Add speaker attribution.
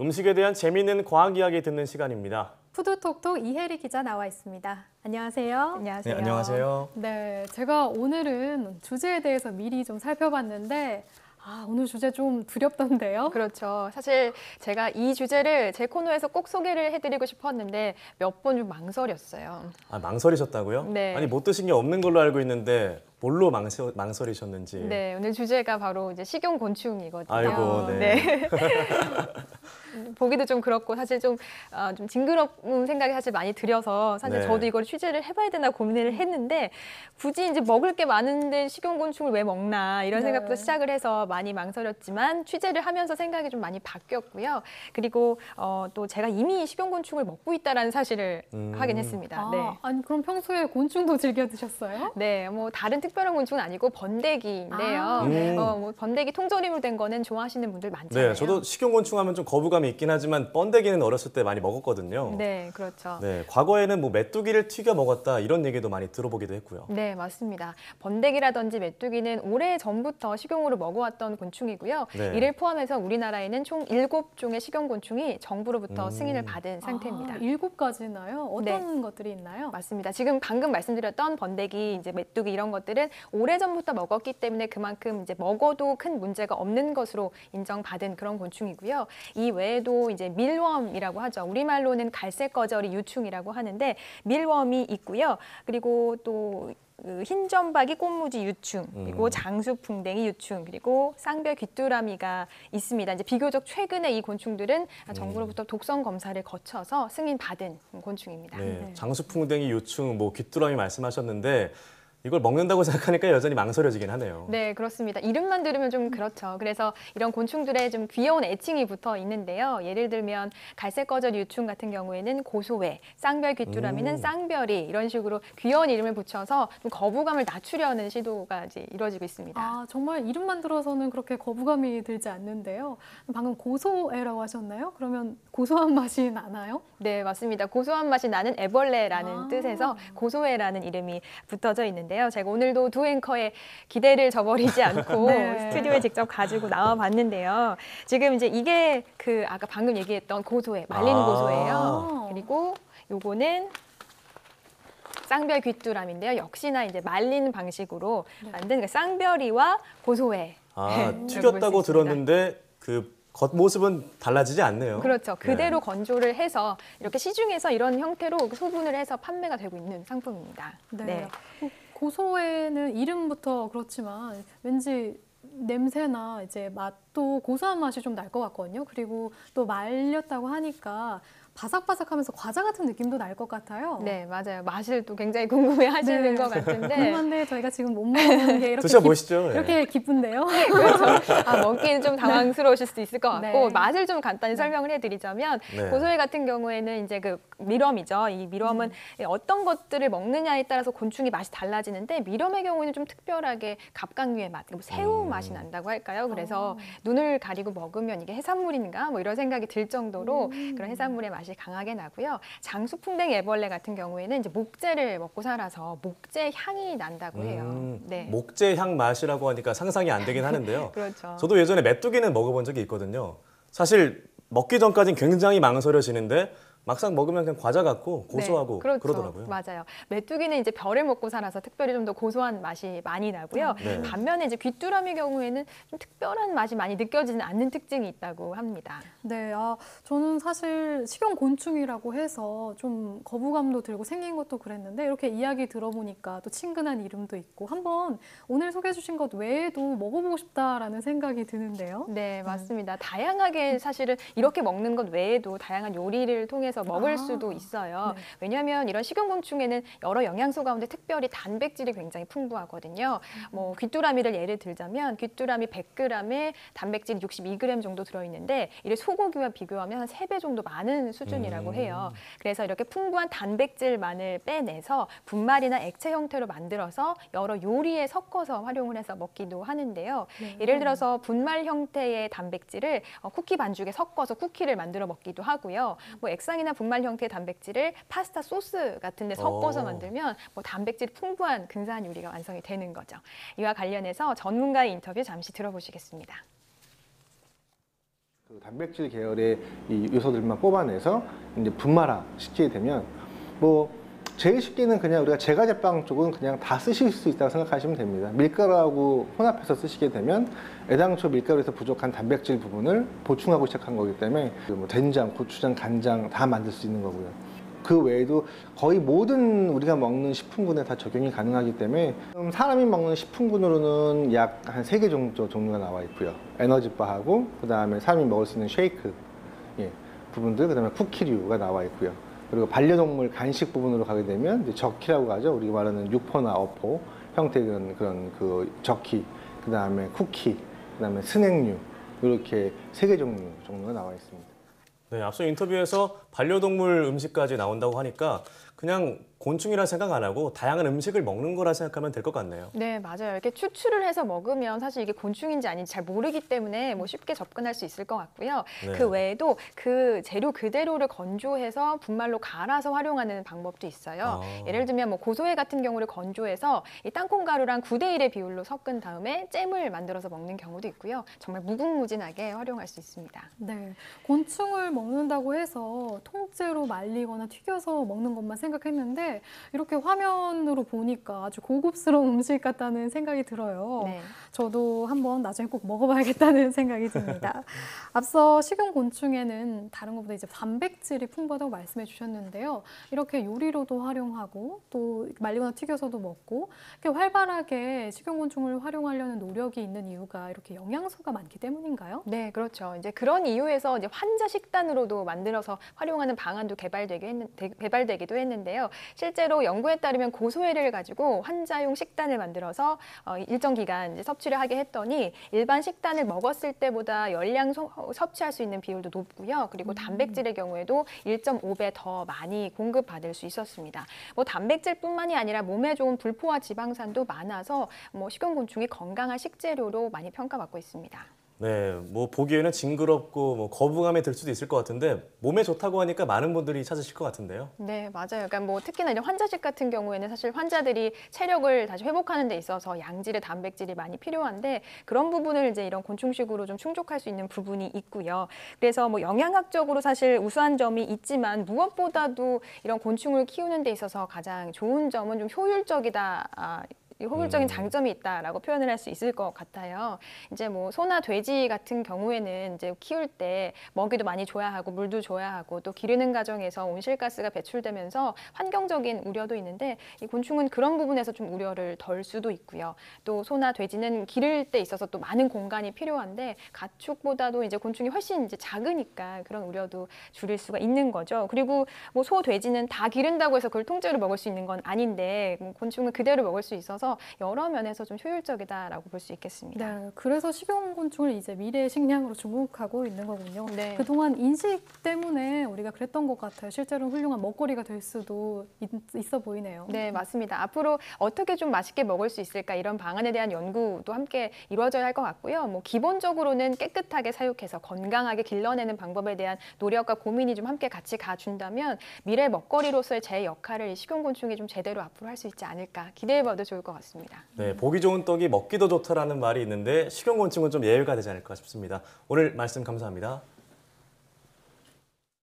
Speaker 1: 음식에 대한 재미있는 과학 이야기 듣는 시간입니다.
Speaker 2: 푸드톡톡 이혜리 기자 나와 있습니다. 안녕하세요.
Speaker 3: 안녕하세요.
Speaker 1: 네, 안녕하세요.
Speaker 2: 네, 제가 오늘은 주제에 대해서 미리 좀 살펴봤는데 아, 오늘 주제 좀 두렵던데요.
Speaker 3: 그렇죠. 사실 제가 이 주제를 제 코너에서 꼭 소개를 해드리고 싶었는데 몇 번 좀 망설였어요.
Speaker 1: 아, 망설이셨다고요?
Speaker 3: 네.
Speaker 1: 아니 못 드신 게 없는 걸로 알고 있는데 뭘로 망설, 망설이셨는지.
Speaker 3: 네, 오늘 주제가 바로 이제 식용 곤충이거든요.
Speaker 1: 아이고, 네.
Speaker 3: 보기도 좀 그렇고 사실 좀, 어, 좀 징그러운 생각이 사실 많이 들여서 사실
Speaker 1: 네.
Speaker 3: 저도 이걸 취재를 해봐야 되나 고민을 했는데 굳이 이제 먹을 게 많은데 식용곤충을 왜 먹나 이런
Speaker 2: 네.
Speaker 3: 생각부터 시작을 해서 많이 망설였지만 취재를 하면서 생각이 좀 많이 바뀌었고요. 그리고 어, 또 제가 이미 식용곤충을 먹고 있다라는 사실을
Speaker 1: 음.
Speaker 3: 확인했습니다.
Speaker 2: 아,
Speaker 3: 네.
Speaker 2: 아니 그럼 평소에 곤충도 즐겨 드셨어요?
Speaker 3: 네, 뭐 다른 특별한 곤충은 아니고 번데기인데요.
Speaker 2: 아.
Speaker 1: 음.
Speaker 3: 어, 뭐 번데기 통조림으로 된 거는 좋아하시는 분들 많잖아요.
Speaker 1: 네, 저도 식용곤충 하면 좀 거부감이 있긴 하지만 번데기는 어렸을 때 많이 먹었거든요.
Speaker 3: 네, 그렇죠.
Speaker 1: 네, 과거에는 뭐 메뚜기를 튀겨 먹었다 이런 얘기도 많이 들어보기도 했고요.
Speaker 3: 네, 맞습니다. 번데기라든지 메뚜기는 오래 전부터 식용으로 먹어왔던 곤충이고요.
Speaker 1: 네.
Speaker 3: 이를 포함해서 우리나라에는 총 일곱 종의 식용곤충이 정부로부터
Speaker 1: 음.
Speaker 3: 승인을 받은 상태입니다.
Speaker 2: 아, 일곱 가지나요? 어떤 것들이 있나요?
Speaker 3: 맞습니다. 지금 방금 말씀드렸던 번데기, 이제 메뚜기 이런 것들 은 오래 전부터 먹었기 때문에 그만큼 이제 먹어도 큰 문제가 없는 것으로 인정받은 그런 곤충이고요. 이 외에도 이제 밀웜이라고 하죠. 우리말로는 갈색 거절이 유충이라고 하는데 밀웜이 있고요. 그리고 또그 흰점박이 꽃무지 유충, 그리고
Speaker 1: 음.
Speaker 3: 장수풍뎅이 유충, 그리고 쌍별 귀뚜라미가 있습니다. 이제 비교적 최근에 이 곤충들은 정부로부터 독성 검사를 거쳐서 승인 받은 곤충입니다.
Speaker 1: 네,
Speaker 2: 네.
Speaker 1: 장수풍뎅이, 요충, 뭐 귀뚜라미 말씀하셨는데 이걸 먹는다고 생각하니까 여전히 망설여지긴 하네요.
Speaker 3: 네, 그렇습니다. 이름만 들으면 좀 그렇죠. 그래서 이런 곤충들의 좀 귀여운 애칭이 붙어 있는데요. 예를 들면 갈색 거절 유충 같은 경우에는 고소해, 쌍별 귀뚜라미는
Speaker 1: 음.
Speaker 3: 쌍별이 이런 식으로 귀여운 이름을 붙여서 좀 거부감을 낮추려는 시도가 이제 이루어지고 있습니다.
Speaker 2: 아, 정말 이름만 들어서는 그렇게 거부감이 들지 않는데요. 방금 고소해라고 하셨나요? 그러면 고소한 맛이 나나요?
Speaker 3: 네, 맞습니다. 고소한 맛이 나는 애벌레라는
Speaker 2: 아.
Speaker 3: 뜻에서 고소해라는 이름이 붙어져 있는데 요. 제가 오늘도 두 앵커의 기대를 저버리지 않고
Speaker 2: 네.
Speaker 3: 스튜디오에 직접 가지고 나와 봤는데요. 지금 이제 이게 그 아까 방금 얘기했던 고소해, 말린
Speaker 1: 아.
Speaker 3: 고소해요. 그리고 요거는 쌍별 귀뚜라미인데요. 역시나 이제 말린 방식으로 만든 그 쌍별이와 고소해.
Speaker 1: 아,
Speaker 3: 네,
Speaker 1: 튀겼다고. 들었는데 그 겉모습은 달라지지 않네요.
Speaker 3: 그렇죠. 그대로
Speaker 1: 네.
Speaker 3: 건조를 해서 이렇게 시중에서 이런 형태로 소분을 해서 판매가 되고 있는 상품입니다.
Speaker 2: 네. 어, 고소에는 이름부터 그렇지만 왠지 냄새나 이제 맛도 고소한 맛이 좀 날 것 같거든요. 그리고 또 말렸다고 하니까 바삭바삭하면서 과자 같은 느낌도 날 것 같아요.
Speaker 3: 네, 맞아요. 맛을 또 굉장히 궁금해 하시는
Speaker 2: 네.
Speaker 3: 것 같은데.
Speaker 2: 궁금한데 저희가 지금 못 먹는 게 이렇게
Speaker 1: 드셔보시죠.
Speaker 2: 기,
Speaker 1: 네.
Speaker 2: 이렇게 기쁜데요.
Speaker 3: 그렇죠. 아, 먹기는 좀 당황스러우실 수도 있을 것 같고
Speaker 2: 네.
Speaker 3: 맛을 좀 간단히 설명을 해드리자면
Speaker 1: 네.
Speaker 3: 고소해 같은 경우에는 이제 그 미럼이죠. 이 미럼은 어떤 것들을 먹느냐에 따라서 곤충이 맛이 달라지는데 미럼의 경우에는 좀 특별하게 갑각류의 맛, 뭐 새우
Speaker 1: 음.
Speaker 3: 맛이 난다고 할까요? 그래서
Speaker 2: 어.
Speaker 3: 눈을 가리고 먹으면 이게 해산물인가 뭐 이런 생각이 들 정도로
Speaker 2: 음.
Speaker 3: 그런 해산물의 맛이 강하게 나고요. 장수풍뎅이 애벌레 같은 경우에는 이제 목재를 먹고 살아서 목재 향이 난다고 해요.
Speaker 1: 음,
Speaker 3: 네.
Speaker 1: 목재 향 맛이라고 하니까 상상이 안 되긴 하는데요.
Speaker 3: 그렇죠.
Speaker 1: 저도 예전에 메뚜기는 먹어본 적이 있거든요. 사실 먹기 전까지는 굉장히 망설여지는데 막상 먹으면 그냥 과자 같고 고소하고
Speaker 3: 네, 그렇죠.
Speaker 1: 그러더라고요.
Speaker 3: 맞아요. 메뚜기는 이제 별을 먹고 살아서 특별히 좀 더 고소한 맛이 많이 나고요.
Speaker 1: 네.
Speaker 3: 반면에 이제 귀뚜라미 경우에는 좀 특별한 맛이 많이 느껴지는 않는 특징이 있다고 합니다.
Speaker 2: 네, 아, 저는 사실 식용 곤충이라고 해서 좀 거부감도 들고 생긴 것도 그랬는데 이렇게 이야기 들어보니까 또 친근한 이름도 있고 한번 오늘 소개해 주신 것 외에도 먹어보고 싶다라는 생각이 드는데요.
Speaker 3: 네, 맞습니다. 다양하게 사실은 이렇게 먹는 것 외에도 다양한 요리를 통해서 먹을
Speaker 2: 아,
Speaker 3: 수도 있어요.
Speaker 2: 네.
Speaker 3: 왜냐하면 이런 식용곤충에는 여러 영양소 가운데 특별히 단백질이 굉장히 풍부하거든요. 뭐 귀뚜라미를 예를 들자면 귀뚜라미 100g에 단백질이 62g 정도 들어있는데 이를 소고기와 비교하면 한세배 정도 많은 수준이라고
Speaker 1: 음.
Speaker 3: 해요. 그래서 이렇게 풍부한 단백질만을 빼내서 분말이나 액체 형태로 만들어서 여러 요리에 섞어서 활용을 해서 먹기도 하는데요.
Speaker 2: 네.
Speaker 3: 예를 들어서 분말 형태의 단백질을 어, 쿠키 반죽에 섞어서 쿠키를 만들어 먹기도 하고요. 뭐 액상 이나 분말 형태의 단백질을 파스타 소스 같은 데 섞어서
Speaker 1: 오.
Speaker 3: 만들면 뭐 단백질 풍부한 근사한 요리가 완성이 되는 거죠. 이와 관련해서 전문가의 인터뷰 잠시 들어보시겠습니다.
Speaker 4: 그그 단백질 계열의 이 요소들만 뽑아내서 이제 분말화 시키게 되면 뭐 제일 쉽게는 그냥 우리가 제과제빵 쪽은 그냥 다 쓰실 수 있다고 생각하시면 됩니다. 밀가루하고 혼합해서 쓰시게 되면 애당초 밀가루에서 부족한 단백질 부분을 보충하고 시작한 거기 때문에 뭐 된장, 고추장, 간장 다 만들 수 있는 거고요. 그 외에도 거의 모든 우리가 먹는 식품군에 다 적용이 가능하기 때문에 사람이 먹는 식품군으로는 약 한 세 개 정도 종류가 나와 있고요. 에너지바하고 그다음에 사람이 먹을 수 있는 쉐이크 예, 부분들 그다음에 쿠키류가 나와 있고요. 그리고 반려동물 간식 부분으로 가게 되면 이제 저키라고 하죠. 우리가 말하는 육포나 어포 형태의 그런, 그런 그 저키, 그 다음에 쿠키, 그 다음에 스낵류 이렇게 세 개 종류 종류가 나와 있습니다.
Speaker 1: 네, 앞서 인터뷰에서 반려동물 음식까지 나온다고 하니까 그냥 곤충이라 생각 안 하고 다양한 음식을 먹는 거라 생각하면 될 것 같네요.
Speaker 3: 네, 맞아요. 이렇게 추출을 해서 먹으면 사실 이게 곤충인지 아닌지 잘 모르기 때문에 뭐 쉽게 접근할 수 있을 것 같고요.
Speaker 1: 네.
Speaker 3: 그 외에도 그 재료 그대로를 건조해서 분말로 갈아서 활용하는 방법도 있어요.
Speaker 1: 아.
Speaker 3: 예를 들면 뭐 고소해 같은 경우를 건조해서 이 땅콩 가루랑 9대 1의 비율로 섞은 다음에 잼을 만들어서 먹는 경우도 있고요. 정말 무궁무진하게 활용할 수 있습니다.
Speaker 2: 네, 곤충을 먹는다고 해서 통째로 말리거나 튀겨서 먹는 것만 생각했는데 이렇게 화면으로 보니까 아주 고급스러운 음식 같다는 생각이 들어요.
Speaker 3: 네.
Speaker 2: 저도 한번 나중에 꼭 먹어봐야겠다는 생각이 듭니다. 앞서 식용곤충에는 다른 것보다 이제 단백질이 풍부하다고 말씀해 주셨는데요. 이렇게 요리로도 활용하고 또 말리거나 튀겨서도 먹고 이렇게 활발하게 식용곤충을 활용하려는 노력이 있는 이유가 이렇게 영양소가 많기 때문인가요?
Speaker 3: 네, 그렇죠. 이제 그런 이유에서 이제 환자 식단으로도 만들어서 활용하는 방안도 개발되기 했는, 대- 개발되기도 했는데요. 실제로 연구에 따르면 고소해를 가지고 환자용 식단을 만들어서 어, 일정 기간 섭취를 하게 했더니 일반 식단을 먹었을 때보다 열량 소- 어, 섭취할 수 있는 비율도 높고요. 그리고 단백질의 경우에도 1.5배 더 많이 공급받을 수 있었습니다. 뭐 단백질뿐만이 아니라 몸에 좋은 불포화 지방산도 많아서 뭐 식용곤충이 건강한 식재료로 많이 평가받고 있습니다.
Speaker 1: 네, 뭐 보기에는 징그럽고 뭐 거부감이 들 수도 있을 것 같은데 몸에 좋다고 하니까 많은 분들이 찾으실 것 같은데요.
Speaker 3: 네, 맞아요. 그러니까 뭐 특히나 이제 환자식 같은 경우에는 사실 환자들이 체력을 다시 회복하는 데 있어서 양질의 단백질이 많이 필요한데 그런 부분을 이제 이런 곤충식으로 좀 충족할 수 있는 부분이 있고요. 그래서 뭐 영양학적으로 사실 우수한 점이 있지만 무엇보다도 이런 곤충을 키우는 데 있어서 가장 좋은 점은 좀 효율적이다. 아, 이 효율적인
Speaker 1: 음.
Speaker 3: 장점이 있다라고 표현을 할 수 있을 것 같아요. 이제 뭐 소나 돼지 같은 경우에는 이제 키울 때 먹이도 많이 줘야 하고 물도 줘야 하고 또 기르는 과정에서 온실가스가 배출되면서 환경적인 우려도 있는데 이 곤충은 그런 부분에서 좀 우려를 덜 수도 있고요. 또 소나 돼지는 기를 때 있어서 또 많은 공간이 필요한데 가축보다도 이제 곤충이 훨씬 이제 작으니까 그런 우려도 줄일 수가 있는 거죠. 그리고 뭐 소, 돼지는 다 기른다고 해서 그걸 통째로 먹을 수 있는 건 아닌데 뭐 곤충은 그대로 먹을 수 있어서 여러 면에서 좀 효율적이다라고 볼 수 있겠습니다.
Speaker 2: 네, 그래서 식용곤충을 이제 미래의 식량으로 주목하고 있는 거군요.
Speaker 3: 네.
Speaker 2: 그동안 인식 때문에 우리가 그랬던 것 같아요. 실제로 훌륭한 먹거리가 될 수도 있, 있어 보이네요.
Speaker 3: 네, 맞습니다. 앞으로 어떻게 좀 맛있게 먹을 수 있을까 이런 방안에 대한 연구도 함께 이루어져야 할 것 같고요. 뭐 기본적으로는 깨끗하게 사육해서 건강하게 길러내는 방법에 대한 노력과 고민이 좀 함께 같이 가준다면 미래 먹거리로서의 제 역할을 이 식용곤충이 좀 제대로 앞으로 할 수 있지 않을까 기대해봐도 좋을 것 같습니다.
Speaker 1: 네, 보기 좋은 떡이 먹기도 좋다라는 말이 있는데 식용곤충은 좀 예외가 되지 않을까 싶습니다. 오늘 말씀 감사합니다.